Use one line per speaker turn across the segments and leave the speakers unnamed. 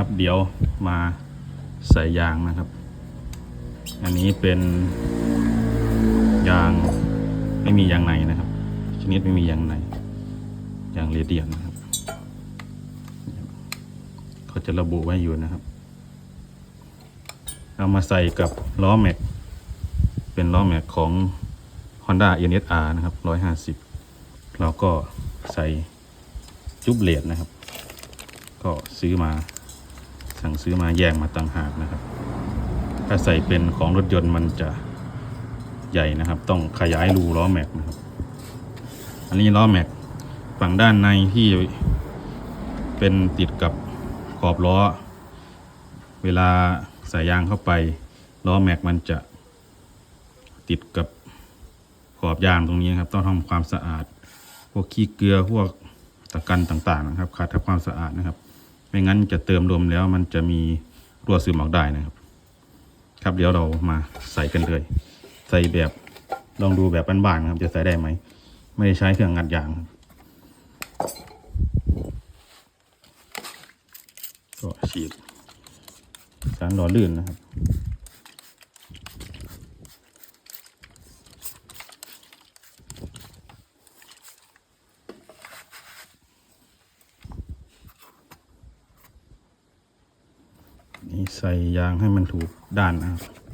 ครับ เดี๋ยวมาใส่ยางนะครับ อันนี้เป็นยางไม่มียางในนะครับ ชนิดไม่มียางในยางเรเดียนนะครับ เขาจะระบุไว้อยู่นะครับ เอามาใส่กับล้อแม็ก เป็นล้อแม็กของ Honda NSR นะครับ 150 เราก็ใส่จุบเลดนะครับ ก็ซื้อมา สั่งซื้อมาแยกมาต่างหากนะครับ ถ้าใส่เป็นของรถยนต์มันจะใหญ่นะครับ ต้องขยายรูล้อแม็กนะครับ อันนี้ล้อแม็กฝั่งด้านในที่เป็นติดกับขอบล้อ เวลาใส่ยางเข้าไปล้อแม็กมันจะติดกับขอบยางตรงนี้นครับ ต้องทำความสะอาด พวกขี้เกลือพวกตะกันต่างๆนะครับขาดทำความสะอาดนะครับ ไม่งั้นจะเติมลมแล้วมันจะมีรั่วซึมออกได้นะครับ ครับเดี๋ยวเรามาใส่กันเลย ใส่แบบลองดูแบบบ้านๆนะครับ จะใส่ได้ไหม ไม่ได้ใช้เครื่องงัดยางก็ฉีดสารหล่อลื่นนะครับ ใส่ยางให้มันถูกด้านนะครับ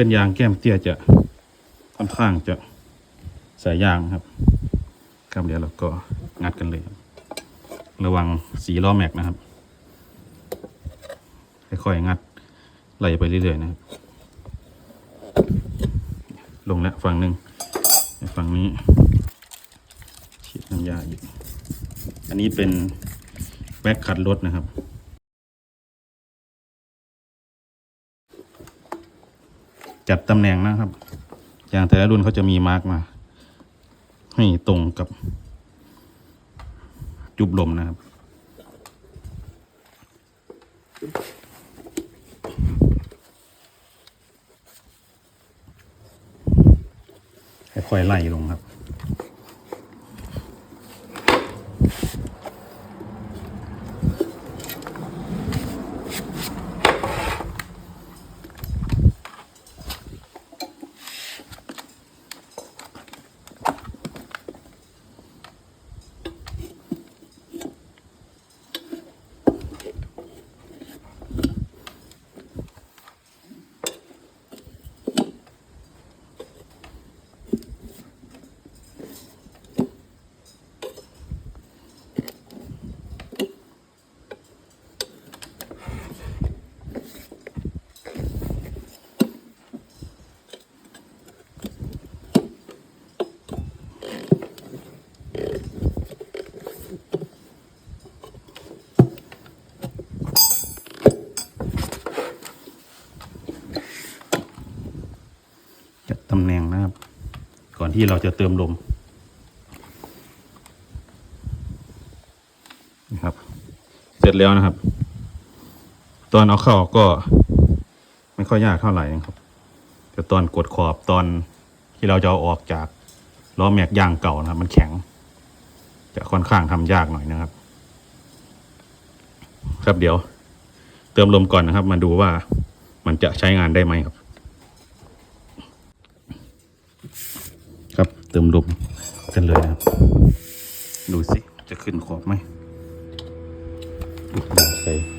เป็นยางแก้มเตี้ยจะค่อนข้างจะใส่ยางครับครับเดี๋ยวเราก็งัดกันเลย ระวังสีล้อแม็กนะครับ ค่อยๆงัดไหลไปเรื่อยๆนะครับ ลงแล้วฝั่งหนึ่งฝั่งนี้ฉีดน้ำยาอีก อันนี้เป็นแว็กขัดรถนะครับ จัดตำแหน่งนะครับ อย่างแต่ละรุ่นเขาจะมีมาร์กมา ให้ตรงกับ จุบลมนะครับ ค่อยๆไล่ลงครับ ก่อนที่เราจะเติมลมนะครับ เสร็จแล้วนะครับ ตอนเอาเข้าก็ไม่ค่อยยากเท่าไหร่นะครับแต่ตอนกดขอบตอนที่เราจะเอาออกจากล้อแม็กยางเก่านะครับ มันแข็ง จะค่อนข้างทำยากหน่อยนะครับ ครับเดี๋ยว เติมลมก่อนนะครับ มาดูว่ามันจะใช้งานได้ไหมครับ ครับ เติมลมกันเลยนะครับ ดูสิ จะขึ้นขอบไหมใส่